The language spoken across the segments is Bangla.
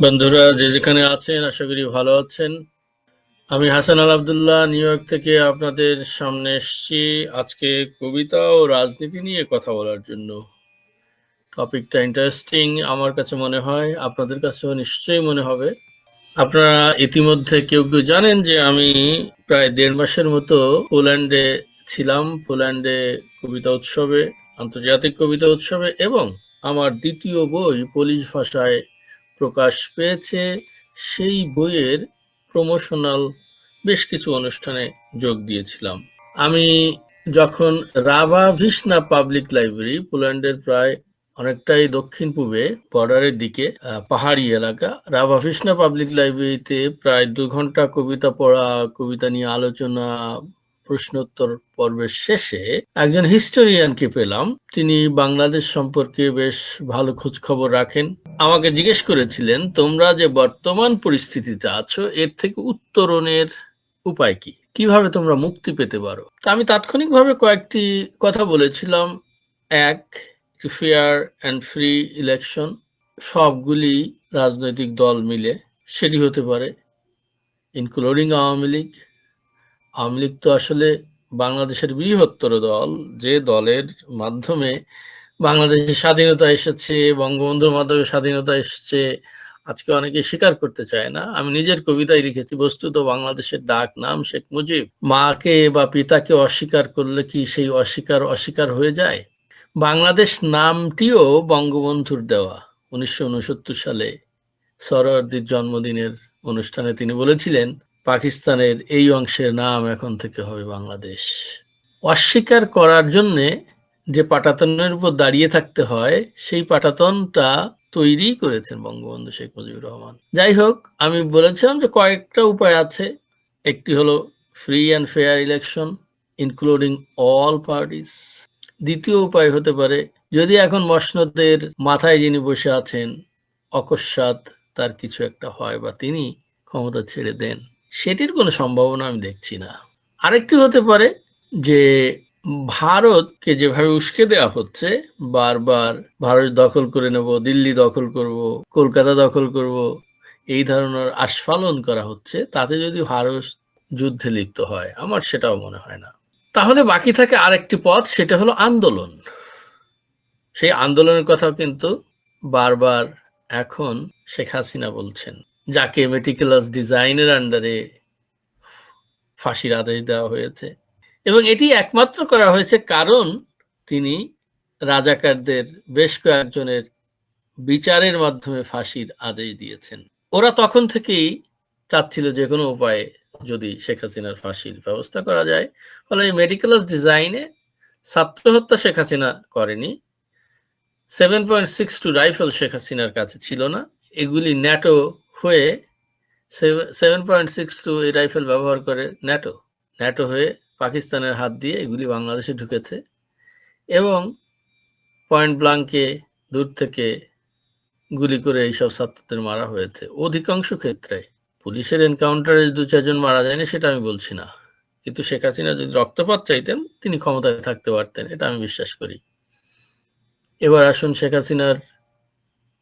বন্ধুরা, যে যেখানে আছেন, আশা করি ভালো আছেন। আমি হাসান আল আবদুল্লাহ, নিউ ইয়র্ক থেকে আপনাদের সামনে এসেছি আজকে কবিতা ও রাজনীতি নিয়ে কথা বলার জন্য। টপিকটা ইন্টারেস্টিং আমার কাছে মনে হয়, আপনাদের কাছেও নিশ্চয়ই মনে হবে। আপনারা ইতিমধ্যে কেউ কেউ জানেন যে আমি প্রায় দেড় মাসের মতো পোল্যান্ডে ছিলাম, পোল্যান্ডে কবিতা উৎসবে, আন্তর্জাতিক কবিতা উৎসবে এবং আমার দ্বিতীয় বই পোলিশ ভাষায় প্রকাশ পেয়েছে সেই বইয়ের প্রমোশনাল বেশ কিছু অনুষ্ঠানে যোগ দিয়েছিলাম। আমি যখন রাভা ভিসনা পাবলিক লাইব্রেরি পোল্যান্ডের প্রায় অনেকটাই দক্ষিণ পূর্বে বর্ডারের দিকে পাহাড়ি এলাকা, রাভা ভিসনা পাবলিক লাইব্রেরিতে প্রায় দু ঘণ্টা কবিতা পড়া, কবিতা নিয়ে আলোচনা প্রশ্নোত্তর পর্বের শেষে একজন হিস্টোরিয়ানকে পেলাম। তিনি বাংলাদেশ সম্পর্কে বেশ ভালো খোঁজ খবর রাখেন। আমাকে জিজ্ঞেস করেছিলেন, তোমরা যে বর্তমান পরিস্থিতিতে আছো, এর থেকে উত্তরণের উপায় কি? কীভাবে তোমরা মুক্তি পেতে পারো? তা আমি তাৎক্ষণিকভাবে কয়েকটি কথা বলেছিলাম। এক ফেয়ার অ্যান্ড ফ্রি ইলেকশন সবগুলি রাজনৈতিক দল মিলে সেটি হতে পারে ইনক্লুডিং আওয়ামী লীগ। আওয়ামী লীগ তো আসলে বাংলাদেশের বৃহত্তর দল। যে দলের মাধ্যমে বাংলাদেশের স্বাধীনতা এসেছে বঙ্গবন্ধুর মাধ্যমে স্বাধীনতা এসেছে, আজকে অনেকে স্বীকার করতে চায় না। আমি নিজের কবিতায় লিখেছি, বস্তুত বাংলাদেশের ডাক নাম শেখ মুজিব। মাকে বা পিতাকে অস্বীকার করলে কি সেই অস্বীকার অস্বীকার হয়ে যায়? বাংলাদেশ নামটিও বঙ্গবন্ধুর দেওয়া। উনিশশো উনসত্তর সালে সরওয়ার্দির জন্মদিনের অনুষ্ঠানে তিনি বলেছিলেন পাকিস্তানের এই অংশের নাম এখন থেকে হবে বাংলাদেশ। অস্বীকার করার জন্যে যে পাটাতনের উপর দাঁড়িয়ে থাকতে হয়, সেই পাটাতনটা তৈরি করেছেন বঙ্গবন্ধু শেখ মুজিবুর রহমান। যাই হোক, আমি বলেছিলাম যে কয়েকটা উপায় আছে। একটি হলো free and fair election including all parties দ্বিতীয় উপায় হতে পারে, যদি এখন মসনদের মাথায় যিনি বসে আছেন, অকস্মাৎ তার কিছু একটা হয় বা তিনি ক্ষমতা ছেড়ে দেন সেটির কোনো সম্ভাবনা আমি দেখছি না। আরেকটি হতে পারে যে ভারতকে যেভাবে উস্কে দেওয়া হচ্ছে, বারবার ভারত দখল করে নেব, দিল্লি দখল করব, কলকাতা দখল করব, এই ধরনের আস্ফালন করা হচ্ছে, তাতে যদি ভারত যুদ্ধে লিপ্ত হয়, আমার সেটাও মনে হয় না। তাহলে বাকি থাকে আরেকটি পথ, সেটা হলো আন্দোলন। সেই আন্দোলনের কথাও কিন্তু বারবার এখন শেখ হাসিনা বলছেন। যাকে মেটিকুলাস ডিজাইনের আন্ডারে ফাঁসির আদেশ দেওয়া হয়েছে। এবং এটি একমাত্র করা হয়েছে কারণ তিনি রাজাকারদের বেশ কয়েকজনের বিচারের মাধ্যমে ফাঁসির আদেশ দিয়েছেন। ওরা তখন থেকেই চাচ্ছিল যে কোনো উপায়ে যদি শেখ হাসিনার ফাঁসির ব্যবস্থা করা যায়। ফলে মেডিকেলাস ডিজাইনে ছাত্র হত্যা শেখ হাসিনা করেনি। Seven point six two rifle Sheikh হাসিনার কাছে ছিল না। এগুলি ন্যাটো হয়ে সেভেন পয়েন্ট সিক্স টু এই রাইফেল ব্যবহার করে ন্যাটো ন্যাটো হয়ে পাকিস্তানের হাত দিয়ে এগুলি বাংলাদেশে ঢুকেছে এবং পয়েন্ট ব্লাঙ্কে দূর থেকে গুলি করে এইসব ছাত্রদের মারা হয়েছে। অধিকাংশ ক্ষেত্রে পুলিশের এনকাউন্টারে দু, চারজন মারা যায়নি সেটা আমি বলছি না। কিন্তু শেখ হাসিনা যদি রক্তপাত চাইতেন, তিনি ক্ষমতায় থাকতে পারতেন, এটা আমি বিশ্বাস করি। এবার আসুন শেখ হাসিনার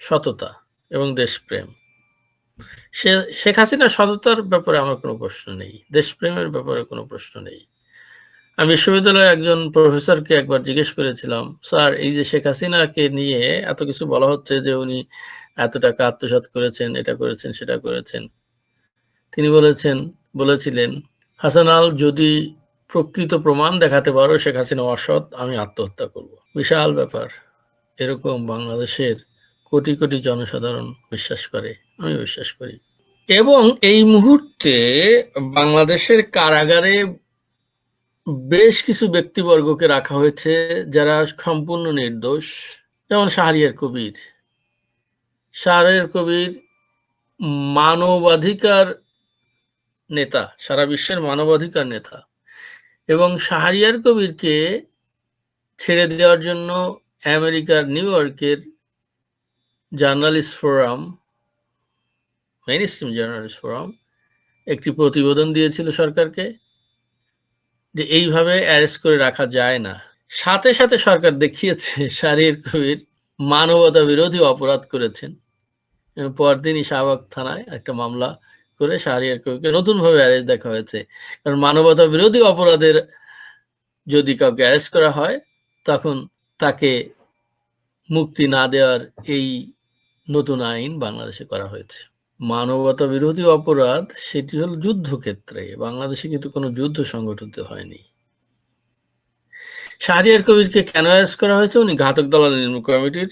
সততা এবং দেশপ্রেম। সে, শেখ হাসিনার সততার ব্যাপারে আমার কোনো প্রশ্ন নেই, দেশপ্রেমের ব্যাপারে কোনো প্রশ্ন নেই। আমি বিশ্ববিদ্যালয়ে একজন প্রফেসরকে একবার জিজ্ঞেস করেছিলাম, স্যার, এই যে শেখ হাসিনাকে নিয়ে এত কিছু বলা হচ্ছে যে উনি এত টাকা আত্মসাৎ করেছেন, এটা করেছেন, সেটা করেছেন। তিনি বলেছেন, বলেছিলেন, হাসান আল, যদি প্রকৃত প্রমাণ দেখাতে পারো শেখ হাসিনা অসৎ, আমি আত্মহত্যা করব। বিশাল ব্যাপার। এরকম বাংলাদেশের কোটি কোটি জনসাধারণ বিশ্বাস করে আমি বিশ্বাস করি। এবং এই মুহূর্তে বাংলাদেশের কারাগারে বেশ কিছু ব্যক্তিবর্গকে রাখা হয়েছে যারা সম্পূর্ণ নির্দোষ। যেমন শাহরিয়ার কবির। শাহরিয়ার কবির মানবাধিকার নেতা, সারা বিশ্বের মানবাধিকার নেতা। এবং শাহরিয়ার কবিরকে ছেড়ে দেওয়ার জন্য আমেরিকার নিউ ইয়র্কের journalist forum, mainstream journalist forum, একটি প্রতিবেদন দিয়েছিল সরকারকে যে এইভাবে অ্যারেস্ট করে রাখা যায় না। সাথে সাথে সরকার দেখিয়েছে শারীর কবির মানবতা বিরোধী অপরাধ করেছেন। পরদিনই শাহবাগ থানায় একটা মামলা করে শাহরিয়ার কবিরকে নতুনভাবে অ্যারেস্ট দেখা হয়েছে। কারণ মানবতা বিরোধী অপরাধের যদি কাউকে অ্যারেস্ট করা হয়, তখন তাকে মুক্তি না দেওয়ার এই নতুন আইন বাংলাদেশে করা হয়েছে। মানবতা বিরোধী অপরাধ সেটি হল যুদ্ধক্ষেত্রে। বাংলাদেশে কিন্তু কোনো যুদ্ধ সংগঠিত হয়নি। শাহরিয়ার কবিরকে কেন অ্যারেস্ট করা হয়েছে? উনি ঘাতক দালাল নির্মূল কমিটির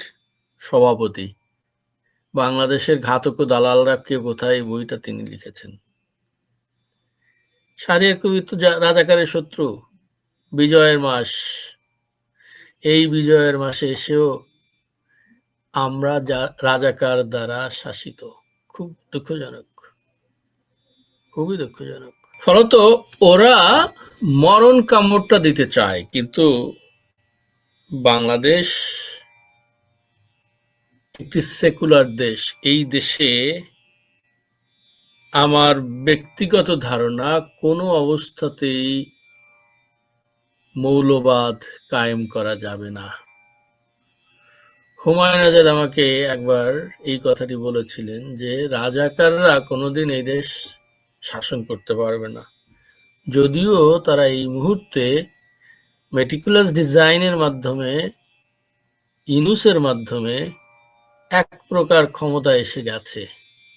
সভাপতি। বাংলাদেশের ঘাতক ও দালালরা কে কোথায় বইটা তিনি লিখেছেন। শাহরিয়ার কবির তো রাজাকারের শত্রু। বিজয়ের মাস। এই বিজয়ের মাসে এসেও আমরা রাজাকার দ্বারা শাসিত। খুব দুঃখজনক। খুবই দুঃখজনক। ফলত ওরা মরণ কামড়টা দিতে চায়, কিন্তু বাংলাদেশ একটি সেকুলার দেশ। এই দেশে আমার ব্যক্তিগত ধারণা, কোনো অবস্থাতেই মৌলবাদ কায়েম করা যাবে না। হুমায়ুন আজাদ আমাকে একবার এই কথাটি বলেছিলেন যে, রাজাকাররা কোনোদিন এই দেশ শাসন করতে পারবে না। যদিও তারা এই মুহূর্তে মেটিকুলাস ডিজাইনের মাধ্যমে, ইনুসের মাধ্যমে এক প্রকার ক্ষমতা এসে গেছে।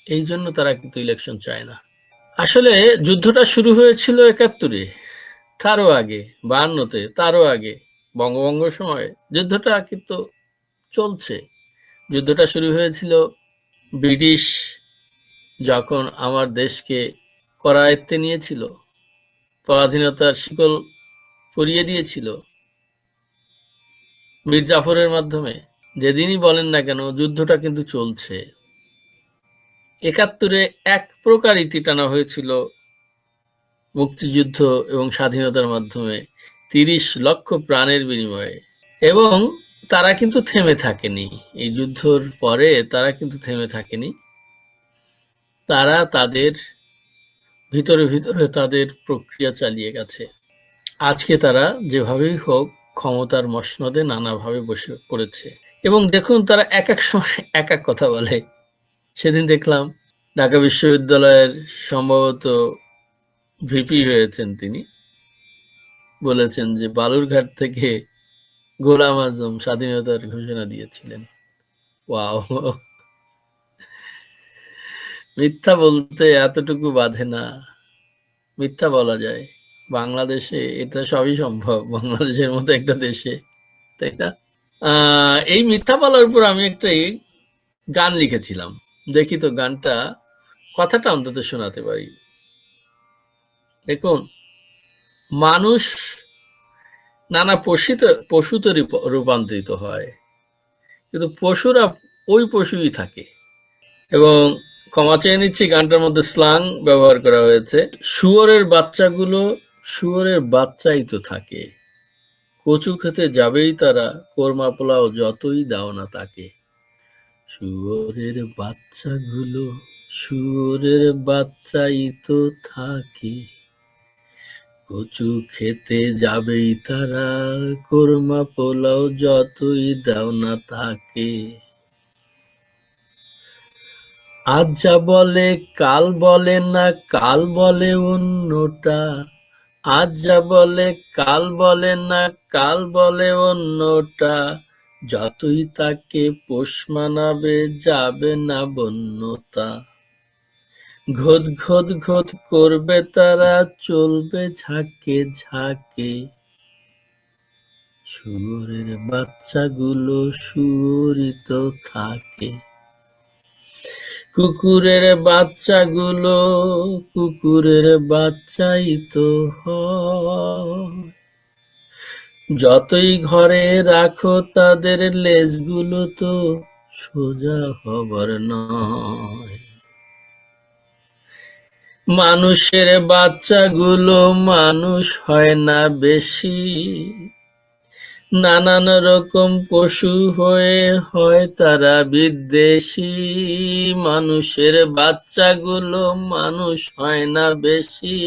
এই জন্য তারা কিন্তু ইলেকশন চায় না। আসলে যুদ্ধটা শুরু হয়েছিল একাত্তরে, তারও আগে বাহান্নতে তারও আগে, বঙ্গভঙ্গ সময়ে। যুদ্ধটা কিন্তু চলছে। যুদ্ধটা শুরু হয়েছিল ব্রিটিশ যখন আমার দেশকে করায়ত্তে নিয়েছিল। পরাধীনতার শিকল পরিয়ে দিয়েছিল। মীর জাফরের মাধ্যমে, যেদিনই বলেন না কেন, যুদ্ধটা কিন্তু চলছে। একাত্তরে এক প্রকার ইতি টানা হয়েছিল মুক্তিযুদ্ধ এবং স্বাধীনতার মাধ্যমে তিরিশ লক্ষ প্রাণের বিনিময়ে। এবং তারা কিন্তু থেমে থাকেনি। এই যুদ্ধর পরে তারা কিন্তু থেমে থাকেনি। তারা তাদের ভিতরে ভিতরে তাদের প্রক্রিয়া চালিয়ে গেছে। আজকে তারা যেভাবেই হোক ক্ষমতার মসনদে নানাভাবে বসে পড়েছে। এবং দেখুন তারা এক এক সময় এক এক কথা বলে। সেদিন দেখলাম ঢাকা বিশ্ববিদ্যালয়ের সম্ভবত ভিপি হয়েছেন তিনি। বলেছেন যে, বালুরঘাট থেকে গোলাম আজম স্বাধীনতার ঘোষণা দিয়েছিলেন। ওয়াও। মিথ্যা বলতে এতটুকু বাধে না। মিথ্যা বলা যায়। বাংলাদেশে এটা সবই সম্ভব। বাংলাদেশের মতো একটা দেশে, তাই না? এই মিথ্যা বলার উপর আমি একটা গান লিখেছিলাম। দেখি তো গানটা, কথাটা অন্তত শোনাতে পারি। দেখুন, মানুষ নানা পশুতে পশুতে রূপ- রূপান্তরিত হয়। কিন্তু পশুরা ওই পশুই থাকে। এবং ক্ষমা চেয়ে নিচ্ছি, গানটার মধ্যে স্লাং ব্যবহার করা হয়েছে। শুয়োরের বাচ্চাগুলো, শুয়োরের বাচ্চাই তো থাকে। কচু খেতে যাবেই তারা, কোরমা পোলাও যতই দাও না তাকে। শুয়োরের বাচ্চাগুলো, শুয়োরের বাচ্চাই তো থাকে। কচু খেতে যাবেই তারা, কোরমা পোলাও যতই দাও না তাকে। আজ যা বলে কাল বলে না, কাল বলে অন্যটা। আজ যা বলে কাল বলে না, কাল বলে অন্যটা। যতই তাকে পোষ মানাবে, যাবে না বন্যতা। ঘোদ ঘোদ ঘোদ করবে তারা, চলবে ঝাঁকে ঝাঁকে। শুয়োরের বাচ্চাগুলো শুয়োরিত থাকে। কুকুরের বাচ্চাগুলো কুকুরের বাচ্চাই তো যতই ঘরে রাখো তাদের লেজগুলো তো সোজা হবার নয়। মানুষের বাচ্চাগুলো মানুষ হয় না বেশি। নানান রকম পশু হয়ে হয় তারা বিদ্বেষী। মানুষের বাচ্চাগুলো মানুষ হয় না বেশি।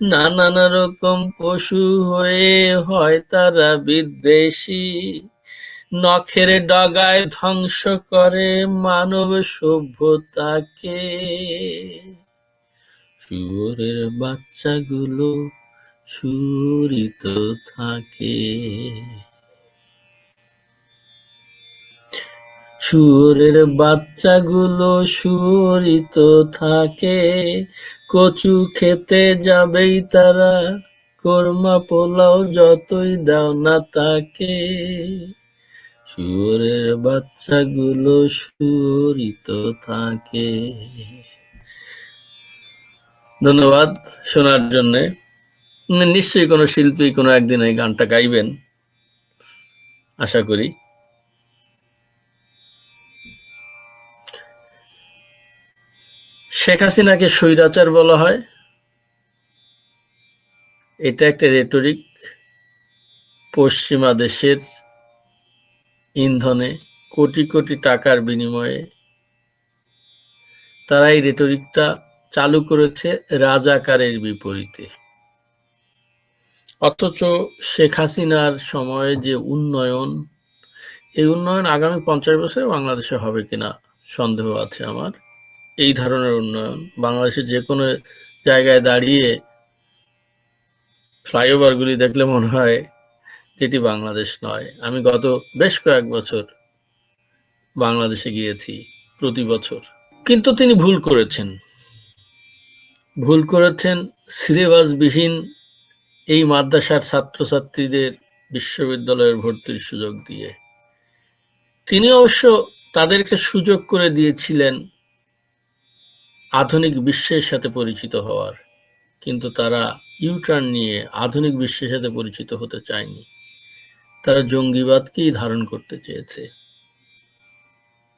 নানান রকম পশু হয়ে হয় তারা বিদ্বেষী। নখের ডগায় ধ্বংস করে মানব সভ্যতাকে। শুয়োরের বাচ্চাগুলো সুরিত থাকে। শুয়োরের বাচ্চাগুলো সুরিত থাকে। কচু খেতে যাবেই তারা, কোরমা পোলাও যতই দাও না তাকে। শুয়োরের বাচ্চাগুলো সুরিত থাকে। ধন্যবাদ শোনার জন্যে। নিশ্চয়ই কোনো শিল্পী, কোনো একদিন এই গানটা গাইবেন, আশা করি। শেখ হাসিনাকে স্বৈরাচার বলা হয়। এটা একটা রেটরিক পশ্চিমা দেশের ইন্ধনে কোটি কোটি টাকার বিনিময়ে তারা এই রেটরিকটা চালু করেছে রাজাকারের বিপরীতে। অথচ শেখ হাসিনার সময়ে যে উন্নয়ন, এই উন্নয়ন আগামী পঞ্চাশ বছরে বাংলাদেশে হবে কিনা সন্দেহ আছে আমার। এই ধরনের উন্নয়ন, বাংলাদেশের যে কোনো জায়গায় দাঁড়িয়ে ফ্লাইওভারগুলি দেখলে মনে হয় যেটি বাংলাদেশ নয়। আমি গত বেশ কয়েক বছর বাংলাদেশে গিয়েছি, প্রতি বছর। কিন্তু তিনি ভুল করেছেন। ভুল করেছেন সিলেবাসবিহীন এই মাদ্রাসার ছাত্রছাত্রীদের বিশ্ববিদ্যালয়ের ভর্তির সুযোগ দিয়ে। তিনি অবশ্য তাদেরকে সুযোগ করে দিয়েছিলেন আধুনিক বিশ্বের সাথে পরিচিত হওয়ার, কিন্তু তারা ইউটার্ন নিয়ে আধুনিক বিশ্বের সাথে পরিচিত হতে চায়নি। তারা জঙ্গিবাদকেই ধারণ করতে চেয়েছে।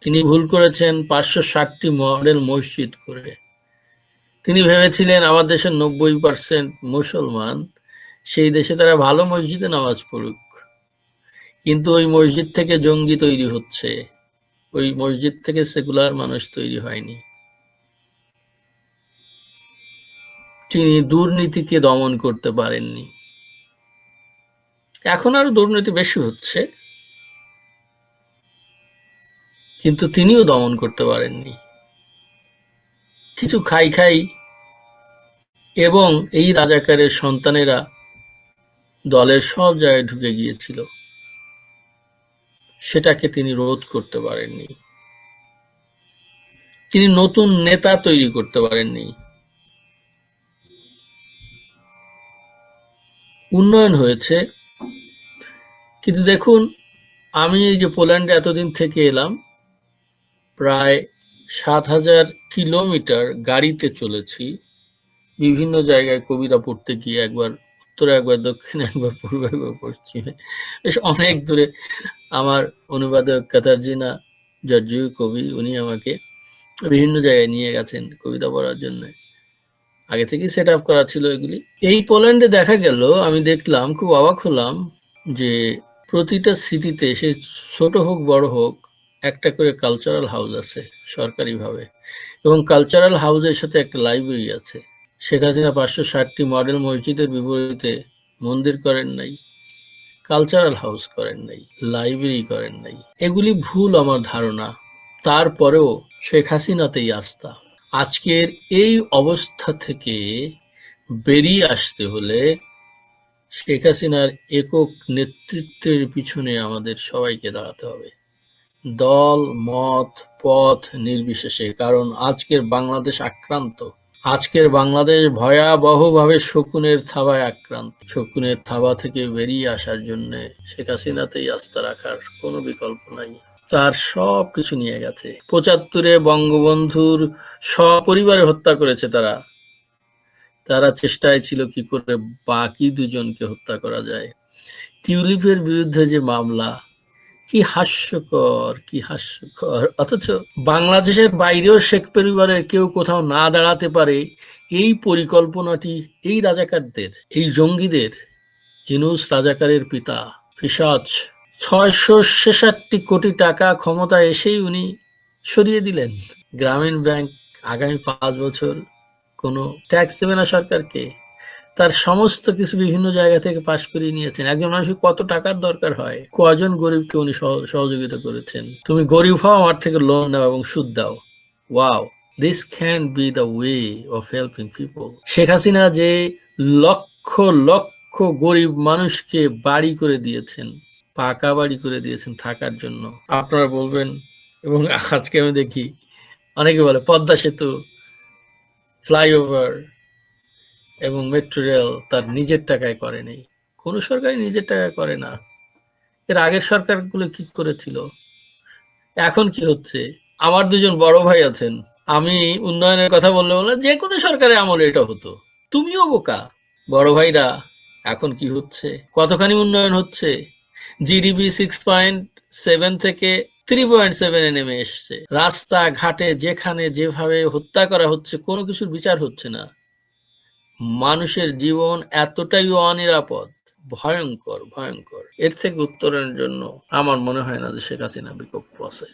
তিনি ভুল করেছেন পাঁচশো ষাটটি মডেল মসজিদ করে। তিনি ভেবেছিলেন আমার দেশের নব্বই পার্সেন্ট মুসলমান, সেই দেশে তারা ভালো মসজিদে নামাজ পড়ুক। কিন্তু ওই মসজিদ থেকে জঙ্গি তৈরি হচ্ছে। ওই মসজিদ থেকে সেকুলার মানুষ তৈরি হয়নি। তিনি দুর্নীতিকে দমন করতে পারেননি। এখন আরও দুর্নীতি বেশি হচ্ছে। কিন্তু তিনিও দমন করতে পারেননি। কিছু খাই খাই। এবং এই রাজাকারের সন্তানেরা দলের সব জায়গায় ঢুকে গিয়েছিল। সেটাকে তিনি রোধ করতে পারেননি। তিনি নতুন নেতা তৈরি করতে পারেননি। উন্নয়ন হয়েছে। কিন্তু দেখুন, আমি এই যে পোল্যান্ডে এতদিন থেকে এলাম, প্রায় সাত হাজার কিলোমিটার গাড়িতে চলেছি। বিভিন্ন জায়গায় কবিতা পড়তে গিয়ে একবার উত্তরে, একবার দক্ষিণে, একবার পূর্বে, একবার পশ্চিমে। বেশ অনেক দূরে। আমার অনুবাদক কাতারজিনা জর্জিও কবি, উনি আমাকে বিভিন্ন জায়গায় নিয়ে গেছেন কবিতা পড়ার জন্য। আগে থেকেই সেট আপ করা ছিল এগুলি। এই পোল্যান্ডে দেখা গেল, আমি দেখলাম, খুব অবাক হলাম যে প্রতিটা সিটিতে সে ছোট হোক, বড় হোক একটা করে কালচারাল হাউস আছে সরকারিভাবে। এবং কালচারাল হাউসের সাথে একটা লাইব্রেরি আছে। শেখ হাসিনা পাঁচশো ষাটটি মডেল মসজিদের বিপরীতে মন্দির করেন নাই কালচারাল হাউস করেন নাই লাইব্রেরি করেন নাই। এগুলি ভুল আমার ধারণা। তারপরেও শেখ হাসিনাতেই আস্থা। আজকের এই অবস্থা থেকে বেরিয়ে আসতে হলে শেখ হাসিনার একক নেতৃত্বের পিছনে আমাদের সবাইকে দাঁড়াতে হবে। দল, মত, পথ নির্বিশেষে, কারণ আজকের বাংলাদেশ আক্রান্ত। আজকের বাংলাদেশ ভয়াবহভাবে শকুনের থাবায় আক্রান্ত। শকুনের থাবা থেকে বেরিয়ে আসার জন্য শেখ হাসিনাতেই আস্থা রাখার কোনো বিকল্প নাই। তার সব কিছু নিয়ে গেছে। পঁচাত্তরে বঙ্গবন্ধুর সপরিবারে হত্যা করেছে তারা। তারা চেষ্টায় ছিল কি করে বাকি দুজনকে হত্যা করা যায়। টিউলিপের বিরুদ্ধে যে মামলা কি হাস্যকর কি হাস্যকর। অথচ বাংলাদেশের বাইরেও শেখ পরিবারের কেউ কোথাও না দাঁড়াতে পারে এই পরিকল্পনাটি এই রাজাকারদের, এই জঙ্গিদের। ইনুস রাজাকারের পিতা পিসাজ ছয়শো ছেষট্টি কোটি টাকা ক্ষমতা এসেই উনি সরিয়ে দিলেন। গ্রামীণ ব্যাংক আগামী পাঁচ বছর কোনো ট্যাক্স দেবে না সরকারকে। তার সমস্ত কিছু বিভিন্ন জায়গা থেকে পাশ করিয়ে নিয়েছেন। একজন মানুষের কত টাকার দরকার হয়? কজন গরিবকে উনি সহ- সহযোগিতা করেছেন? তুমি গরিব হও, আমার থেকে লোন দাও এবং সুদ দাও। Wow this can be the way of helping people Sheikh Hasina যে লক্ষ লক্ষ গরিব মানুষকে বাড়ি করে দিয়েছেন, পাকা বাড়ি করে দিয়েছেন থাকার জন্য। আপনারা বলবেন, এবং আজকে আমি দেখি, অনেকে বলে, পদ্মা সেতু, ফ্লাইওভার এবং মেট্রো রেল তার নিজের টাকায় করেনি কোনো সরকারই নিজের টাকায় করে না। এর আগের সরকারগুলো কি করেছিল? এখন কি হচ্ছে? আমার দুজন বড় ভাই আছেন। আমি উন্নয়নের কথা বললে বলে যে কোনো সরকারের আমলে এটা হতো। তুমিও বোকা। বড় ভাইরা, এখন কি হচ্ছে? কতখানি উন্নয়ন হচ্ছে? জিডিপি সিক্স পয়েন্ট সেভেন থেকে থ্রি পয়েন্ট সেভেনে নেমে এসছে। রাস্তা ঘাটে যেখানে যেভাবে হত্যা করা হচ্ছে, কোনো কিছুর বিচার হচ্ছে না। মানুষের জীবন এতটাই অনিরাপদ, ভয়ঙ্কর ভয়ঙ্কর। এর থেকে উত্তরণের জন্য আমার মনে হয় না যে শেখ হাসিনা বিকল্প আছে।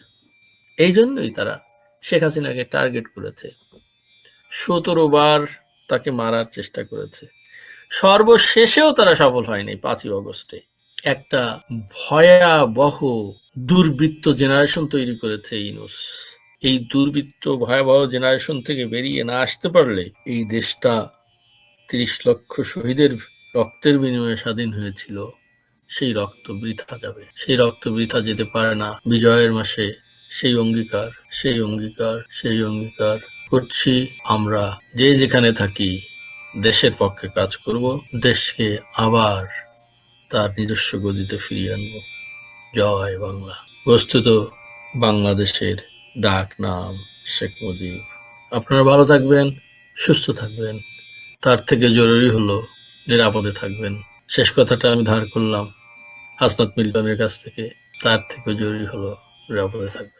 এই জন্যই তারা শেখ হাসিনাকে টার্গেট করেছে। সতেরো বার তাকে মারার চেষ্টা করেছে। সর্বশেষেও তারা সফল হয়নি পাঁচই অগস্টে। একটা ভয়াবহ দুর্বৃত্ত জেনারেশন তৈরি করেছে ইনুস এই দুর্বৃত্ত ভয়াবহ জেনারেশন থেকে বেরিয়ে না আসতে পারলে এই দেশটা তিরিশ লক্ষ শহীদের রক্তের বিনিময়ে স্বাধীন হয়েছিল। সেই রক্ত বৃথা যাবে। সেই রক্ত বৃথা যেতে পারে না বিজয়ের মাসে। সেই অঙ্গীকার সেই অঙ্গীকার সেই অঙ্গীকার করছি আমরা। যে যেখানে থাকি, দেশের পক্ষে কাজ করব, দেশকে আবার তার নিজস্ব গদিতে ফিরিয়ে আনব। জয় বাংলা। বস্তুত বাংলাদেশের ডাক নাম শেখ মুজিব। আপনারা ভালো থাকবেন, সুস্থ থাকবেন। তার থেকে জরুরি হলো নিরাপদে থাকবেন। শেষ কথাটা আমি ধার করলাম হাসনাত মিল্টনের কাছ থেকে, তার থেকেও জরুরি হলো নিরাপদে থাকবেন।